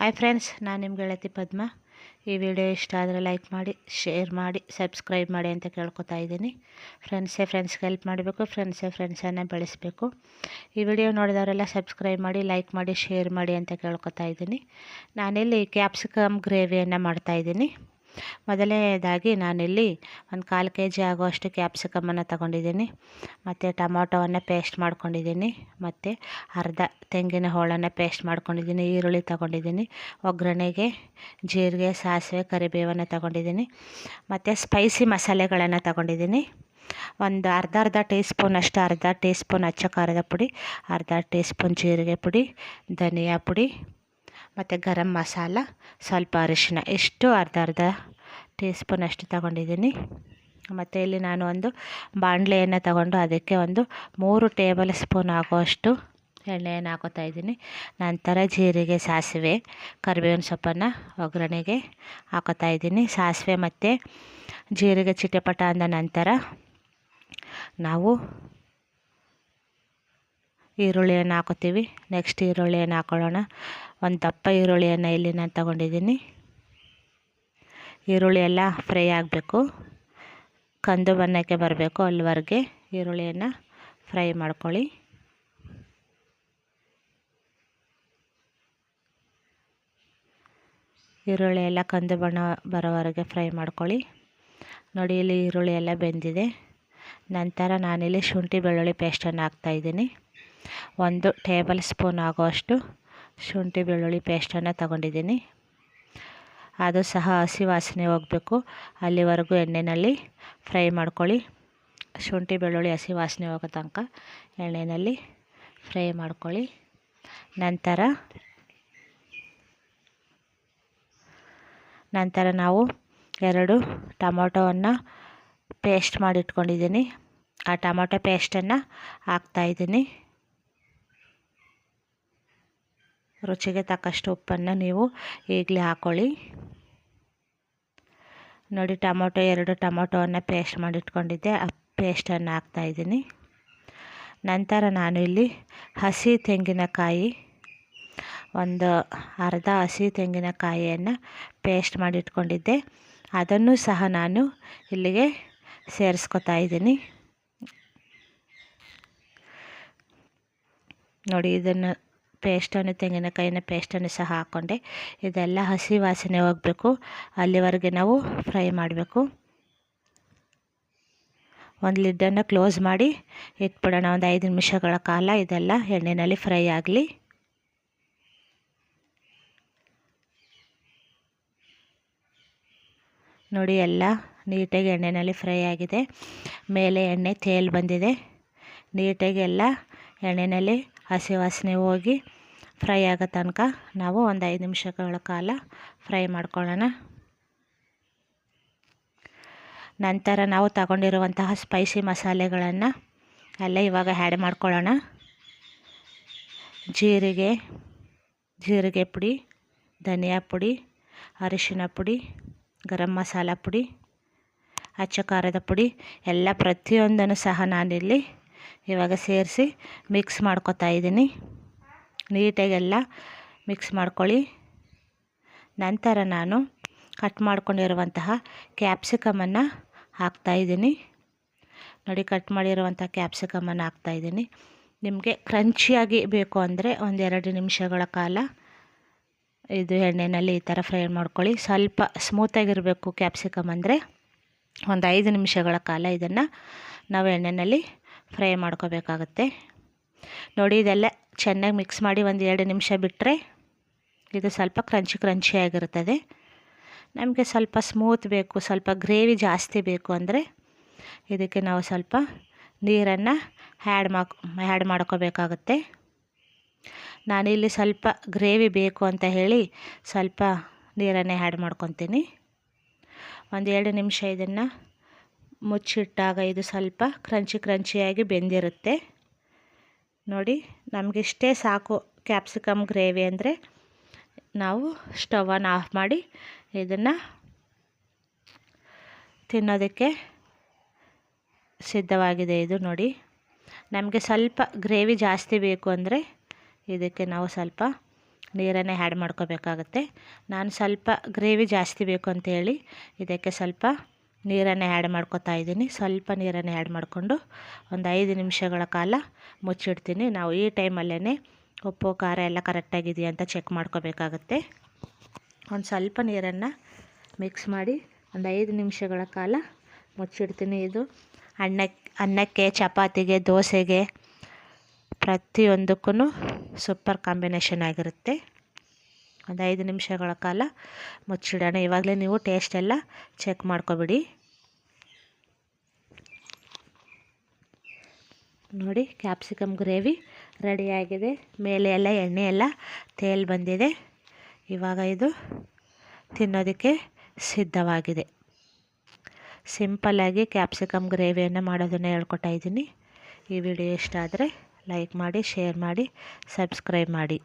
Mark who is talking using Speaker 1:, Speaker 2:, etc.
Speaker 1: Hi friends ನಾನು ನಿಮ್ಮ ಗೆಳತಿ ಪದ್ಮ. ಈ ವಿಡಿಯೋ ಇಷ್ಟ ಆದರೆ ಲೈಕ್ ಮಾಡಿ ಶೇರ್ ಮಾಡಿ ಸಬ್ಸ್ಕ್ರೈಬ್ ಮಾಡಿ ಅಂತ ಕೇಳ್ಕೊತಾ ಇದ್ದೀನಿ. ಫ್ರೆಂಡ್ಸೇ ಫ್ರೆಂಡ್ಸ್ಗೆ ಹೆಲ್ಪ್ ಮಾಡಬೇಕು ಫ್ರೆಂಡ್ಸೇ ಫ್ರೆಂಡ್ಸನ್ನೇ ಬೆಳೆಸಬೇಕು. ಈ ವಿಡಿಯೋ ನೋಡಿದವರೆಲ್ಲ ಸಬ್ಸ್ಕ್ರೈಬ್ ಮಾಡಿ ಲೈಕ್ ಮಾಡಿ ಶೇರ್ ಮಾಡಿ ಅಂತ ಕೇಳ್ಕೊತಾ ಇದ್ದೀನಿ. ನಾನಿಲ್ಲಿ ಕ್ಯಾಪ್ಸಿಕಮ್ ಗ್ರೇವಿಯನ್ನು ಮಾಡ್ತಾಯಿದ್ದೀನಿ ಮೊದಲನೇದಾಗಿ ನಾನಿಲ್ಲಿ ಒಂದು ಕಾಲು ಕೆ ಜಿ ಆಗುವಷ್ಟು ಕ್ಯಾಪ್ಸಿಕಮನ್ನು ತಗೊಂಡಿದ್ದೀನಿ, ಮತ್ತು ಟೊಮೊಟೊವನ್ನು ಪೇಸ್ಟ್ ಮಾಡ್ಕೊಂಡಿದ್ದೀನಿ, ಮತ್ತು ಅರ್ಧ ತೆಂಗಿನ ಹೋಳನ್ನು ಪೇಸ್ಟ್ ಮಾಡ್ಕೊಂಡಿದ್ದೀನಿ, ಈರುಳ್ಳಿ ತಗೊಂಡಿದ್ದೀನಿ, ಒಗ್ಗರಣೆಗೆ ಜೀರಿಗೆ, ಸಾಸಿವೆ, ಕರಿಬೇವನ್ನು ತಗೊಂಡಿದ್ದೀನಿ, ಮತ್ತು ಸ್ಪೈಸಿ ಮಸಾಲೆಗಳನ್ನು ತಗೊಂಡಿದ್ದೀನಿ, ಒಂದು ಅರ್ಧ ಅರ್ಧ ಟೀ ಸ್ಪೂನಷ್ಟು ಅರ್ಧ ಟೀ ಸ್ಪೂನ್ ಅಚ್ಚ ಖಾರದ ಪುಡಿ, ಅರ್ಧ ಟೀ ಸ್ಪೂನ್ ಜೀರಿಗೆ ಪುಡಿ, ಧನಿಯಾ ಪುಡಿ ಮತ್ತು ಗರಂ ಮಸಾಲ, ಸ್ವಲ್ಪ ಅರಿಶಿನ ಇಷ್ಟು ಅರ್ಧ ಅರ್ಧ ಟೀ ಸ್ಪೂನಷ್ಟು ತಗೊಂಡಿದ್ದೀನಿ. ಮತ್ತು ಇಲ್ಲಿ ನಾನು ಒಂದು ಬಾಣಲೆಯನ್ನು ತಗೊಂಡು ಅದಕ್ಕೆ ಒಂದು ಮೂರು ಟೇಬಲ್ ಸ್ಪೂನ್ ಆಗುವಷ್ಟು ಎಣ್ಣೆಯನ್ನು ಹಾಕೋತಾ ಇದ್ದೀನಿ. ನಂತರ ಜೀರಿಗೆ, ಸಾಸಿವೆ, ಕರಿಬೇವಿನ ಸೊಪ್ಪನ್ನು ಒಗ್ಗರಣೆಗೆ ಹಾಕೋತಾ ಇದ್ದೀನಿ. ಸಾಸಿವೆ ಮತ್ತು ಜೀರಿಗೆ ಚಿಟಪಟ ಅಂದ ನಂತರ ನಾವು ಈರುಳ್ಳಿಯನ್ನು ಹಾಕೋತೀವಿ. ನೆಕ್ಸ್ಟ್ ಈರುಳ್ಳಿಯನ್ನು ಹಾಕೊಳ್ಳೋಣ. ಒಂದು ದಪ್ಪ ಈರುಳ್ಳಿಯನ್ನು ಇಲ್ಲಿ ನಾನು ತಗೊಂಡಿದ್ದೀನಿ. ಈರುಳ್ಳಿ ಎಲ್ಲ ಫ್ರೈ ಆಗಬೇಕು. ಕಂದು ಬಣ್ಣಕ್ಕೆ ಬರಬೇಕು ಅಲ್ಲಿವರೆಗೆ. ಈರುಳ್ಳಿಯನ್ನು ಫ್ರೈ ಮಾಡ್ಕೊಳ್ಳಿ. ಈರುಳ್ಳಿ ಎಲ್ಲ ಕಂದು ಬಣ್ಣ ಬರೋವರೆಗೆ ಫ್ರೈ ಮಾಡ್ಕೊಳ್ಳಿ. ನೋಡಿ, ಇಲ್ಲಿ ಈರುಳ್ಳಿ ಎಲ್ಲ ಬೆಂದಿದೆ. ನಂತರ ನಾನಿಲ್ಲಿ ಶುಂಠಿ ಬೆಳ್ಳುಳ್ಳಿ ಪೇಸ್ಟನ್ನು ಹಾಕ್ತಾಯಿದ್ದೀನಿ ಒಂದು ಟೇಬಲ್ ಸ್ಪೂನ್ ಆಗುವಷ್ಟು ಶುಂಠಿ, ಬೆಳ್ಳುಳ್ಳಿ ಪೇಸ್ಟನ್ನು ತಗೊಂಡಿದ್ದೀನಿ. ಅದು ಸಹ ಹಸಿ ವಾಸನೆ ಹೋಗಬೇಕು. ಅಲ್ಲಿವರೆಗೂ ಎಣ್ಣೆಯಲ್ಲಿ ಫ್ರೈ ಮಾಡ್ಕೊಳ್ಳಿ. ಶುಂಠಿ, ಬೆಳ್ಳುಳ್ಳಿ ಹಸಿ ವಾಸನೆ ಹೋಗೋ ತನಕ ಎಣ್ಣೆಯಲ್ಲಿ ಫ್ರೈ ಮಾಡ್ಕೊಳ್ಳಿ. ನಂತರ ನಂತರ ನಾವು ಎರಡು ಟೊಮೊಟೊವನ್ನು ಪೇಸ್ಟ್ ಮಾಡಿಟ್ಕೊಂಡಿದ್ದೀನಿ. ಆ ಟೊಮೊಟೊ ಪೇಸ್ಟನ್ನು ಹಾಕ್ತಾಯಿದ್ದೀನಿ ರುಚಿಗೆ ತಕ್ಕಷ್ಟು ಉಪ್ಪನ್ನು ನೀವು ಈಗಲೇ ಹಾಕ್ಕೊಳ್ಳಿ ನೋಡಿ, ಟೊಮೊಟೊ, ಎರಡು ಟೊಮೊಟೊವನ್ನು ಪೇಸ್ಟ್ ಮಾಡಿಟ್ಕೊಂಡಿದ್ದೆ. ಆ ಪೇಸ್ಟನ್ನು ಹಾಕ್ತಾಯಿದ್ದೀನಿ ನಂತರ ನಾನು ಇಲ್ಲಿ ಹಸಿ ತೆಂಗಿನಕಾಯಿ, ಒಂದು ಅರ್ಧ ಹಸಿ ತೆಂಗಿನಕಾಯಿಯನ್ನು ಪೇಸ್ಟ್ ಮಾಡಿಟ್ಕೊಂಡಿದ್ದೆ. ಅದನ್ನು ಸಹ ನಾನು ಇಲ್ಲಿಗೆ ಸೇರಿಸ್ಕೊತಾ ಇದ್ದೀನಿ. ನೋಡಿ, ಇದನ್ನು ಪೇಸ್ಟನ್ನು, ತೆಂಗಿನಕಾಯಿನ ಪೇಸ್ಟನ್ನು ಸಹ ಹಾಕ್ಕೊಂಡೆ ಇದೆಲ್ಲ ಹಸಿ ವಾಸನೆ ಹೋಗಬೇಕು. ಅಲ್ಲಿವರೆಗೆ ನಾವು ಫ್ರೈ ಮಾಡಬೇಕು. ಒಂದು ಲಿಡ್ಡನ್ನು ಕ್ಲೋಸ್ ಮಾಡಿ ಇಟ್ಬಿಡೋಣ. ಒಂದು ಐದು ನಿಮಿಷಗಳ ಕಾಲ ಇದೆಲ್ಲ ಎಣ್ಣೆಯಲ್ಲಿ ಫ್ರೈ ಆಗಲಿ. ನೋಡಿ, ಎಲ್ಲ ನೀಟಾಗಿ ಎಣ್ಣೆಯಲ್ಲಿ ಫ್ರೈ ಆಗಿದೆ. ಮೇಲೆ ಎಣ್ಣೆ, ತೇಲ್ ಬಂದಿದೆ. ನೀಟಾಗಿ ಎಲ್ಲ ಎಣ್ಣೆಯಲ್ಲಿ ಹಸಿ ವಾಸನೆ ಹೋಗಿ ಫ್ರೈ ಆಗೋ ತನಕ ನಾವು ಒಂದು ಐದು ನಿಮಿಷಗಳ ಕಾಲ ಫ್ರೈ ಮಾಡ್ಕೊಳ್ಳೋಣ. ನಂತರ ನಾವು ತಗೊಂಡಿರುವಂತಹ ಸ್ಪೈಸಿ ಮಸಾಲೆಗಳನ್ನು ಎಲ್ಲ ಇವಾಗ ಆ್ಯಡ್ ಮಾಡ್ಕೊಳ್ಳೋಣ. ಜೀರಿಗೆ ಜೀರಿಗೆ ಪುಡಿ, ಧನಿಯಾ ಪುಡಿ, ಅರಿಶಿನ ಪುಡಿ, ಗರಂ ಮಸಾಲ ಪುಡಿ, ಅಚ್ಚ ಖಾರದ ಪುಡಿ, ಎಲ್ಲ ಪ್ರತಿಯೊಂದನ್ನು ಸಹ ನಾನಿಲ್ಲಿ ಇವಾಗ ಸೇರಿಸಿ ಮಿಕ್ಸ್ ಮಾಡ್ಕೊತಾ ಇದ್ದೀನಿ. ನೀಟಾಗೆಲ್ಲ ಮಿಕ್ಸ್ ಮಾಡ್ಕೊಳ್ಳಿ. ನಂತರ ನಾನು ಕಟ್ ಮಾಡ್ಕೊಂಡಿರುವಂತಹ ಕ್ಯಾಪ್ಸಿಕಮನ್ನು ಹಾಕ್ತಾಯಿದ್ದೀನಿ ನೋಡಿ ಕಟ್ ಮಾಡಿರುವಂಥ ಕ್ಯಾಪ್ಸಿಕಮನ್ನು ಹಾಕ್ತಾಯಿದ್ದೀನಿ ನಿಮಗೆ ಕ್ರಂಚಿಯಾಗಿ ಬೇಕು ಅಂದರೆ ಒಂದೆರಡು ನಿಮಿಷಗಳ ಕಾಲ ಇದು ಎಣ್ಣೆಯಲ್ಲಿ ಈ ಥರ ಫ್ರೈ ಮಾಡ್ಕೊಳ್ಳಿ. ಸ್ವಲ್ಪ ಸ್ಮೂತಾಗಿರಬೇಕು ಕ್ಯಾಪ್ಸಿಕಮ್ ಅಂದರೆ ಒಂದು ಐದು ನಿಮಿಷಗಳ ಕಾಲ ಇದನ್ನು ನಾವು ಎಣ್ಣೆಯಲ್ಲಿ ಫ್ರೈ ಮಾಡ್ಕೋಬೇಕಾಗತ್ತೆ. ನೋಡಿ, ಇದೆಲ್ಲ ಚೆನ್ನಾಗಿ ಮಿಕ್ಸ್ ಮಾಡಿ ಒಂದು ಎರಡು ನಿಮಿಷ ಬಿಟ್ಟರೆ ಇದು ಸ್ವಲ್ಪ ಕ್ರಂಚಿ ಕ್ರಂಚಿಯಾಗಿರ್ತದೆ ನಮಗೆ ಸ್ವಲ್ಪ ಸ್ಮೂತ್ ಬೇಕು, ಸ್ವಲ್ಪ ಗ್ರೇವಿ ಜಾಸ್ತಿ ಬೇಕು ಅಂದರೆ ಇದಕ್ಕೆ ನಾವು ಸ್ವಲ್ಪ ನೀರನ್ನು ಹ್ಯಾಡ್ ಮಾಕ್ ಹ್ಯಾಡ್ ಮಾಡ್ಕೋಬೇಕಾಗತ್ತೆ. ನಾನಿಲ್ಲಿ ಸ್ವಲ್ಪ ಗ್ರೇವಿ ಬೇಕು ಅಂತ ಹೇಳಿ ಸ್ವಲ್ಪ ನೀರನ್ನೇ ಹ್ಯಾಡ್ ಮಾಡ್ಕೊತೀನಿ. ಒಂದು ಎರಡು ನಿಮಿಷ ಇದನ್ನು ಮುಚ್ಚಿಟ್ಟಾಗ ಇದು ಸ್ವಲ್ಪ ಕ್ರಂಚಿ ಕ್ರಂಚಿಯಾಗಿ ಬೆಂದಿರುತ್ತೆ. ನೋಡಿ ನಮಗಿಷ್ಟೇ ಸಾಕು ಕ್ಯಾಪ್ಸಿಕಮ್ ಗ್ರೇವಿ ಅಂದರೆ. ನಾವು ಸ್ಟವನ್ನು ಆಫ್ ಮಾಡಿ ಇದನ್ನು ತಿನ್ನೋದಕ್ಕೆ ಸಿದ್ಧವಾಗಿದೆ ಇದು ನೋಡಿ. ನಮಗೆ ಸ್ವಲ್ಪ ಗ್ರೇವಿ ಜಾಸ್ತಿ ಬೇಕು ಅಂದರೆ ಇದಕ್ಕೆ ನಾವು ಸ್ವಲ್ಪ ನೀರನ್ನೇ ಆ್ಯಡ್ ಮಾಡ್ಕೋಬೇಕಾಗತ್ತೆ. ನಾನು ಸ್ವಲ್ಪ ಗ್ರೇವಿ ಜಾಸ್ತಿ ಬೇಕು ಅಂತೇಳಿ ಇದಕ್ಕೆ ಸ್ವಲ್ಪ ನೀರನ್ನೇ ಆ್ಯಡ್ ಮಾಡ್ಕೊತಾ ಇದ್ದೀನಿ. ಸ್ವಲ್ಪ ನೀರನ್ನು ಆ್ಯಡ್ ಮಾಡಿಕೊಂಡು ಒಂದು ಐದು ನಿಮಿಷಗಳ ಕಾಲ ಮುಚ್ಚಿಡ್ತೀನಿ. ನಾವು ಈ ಟೈಮಲ್ಲೇ ಉಪ್ಪು, ಖಾರ ಎಲ್ಲ ಕರೆಕ್ಟಾಗಿದೆಯಾ ಅಂತ ಚೆಕ್ ಮಾಡ್ಕೋಬೇಕಾಗತ್ತೆ. ಒಂದು ಸ್ವಲ್ಪ ನೀರನ್ನು ಮಿಕ್ಸ್ ಮಾಡಿ ಒಂದು ಐದು ನಿಮಿಷಗಳ ಕಾಲ ಮುಚ್ಚಿಡ್ತೀನಿ. ಇದು ಅನ್ನಕ್ಕೆ ಅನ್ನಕ್ಕೆ, ಚಪಾತಿಗೆ, ದೋಸೆಗೆ ಪ್ರತಿಯೊಂದಕ್ಕೂ ಸೂಪರ್ ಕಾಂಬಿನೇಷನ್ ಆಗಿರುತ್ತೆ. ಒಂದು ಐದು ನಿಮಿಷಗಳ ಕಾಲ ಮುಚ್ಚಿಡೋಣ. ಇವಾಗಲೇ ನೀವು ಟೇಸ್ಟ್ ಎಲ್ಲ ಚೆಕ್ ಮಾಡ್ಕೊಬಿಡಿ. ನೋಡಿ ಕ್ಯಾಪ್ಸಿಕಮ್ ಗ್ರೇವಿ ರೆಡಿಯಾಗಿದೆ ಮೇಲೆ ಎಲ್ಲ ಎಣ್ಣೆ ಎಲ್ಲ, ತೇಲ್ ಬಂದಿದೆ. ಇವಾಗ ಇದು ತಿನ್ನೋದಕ್ಕೆ ಸಿದ್ಧವಾಗಿದೆ. ಸಿಂಪಲ್ಲಾಗಿ ಕ್ಯಾಪ್ಸಿಕಮ್ ಗ್ರೇವಿಯನ್ನು ಮಾಡೋದನ್ನು ಹೇಳ್ಕೊಟ್ಟ ಇದ್ದೀನಿ. ಈ ವಿಡಿಯೋ ಇಷ್ಟ ಆದರೆ ಲೈಕ್ ಮಾಡಿ ಶೇರ್ ಮಾಡಿ ಸಬ್ಸ್ಕ್ರೈಬ್ ಮಾಡಿ.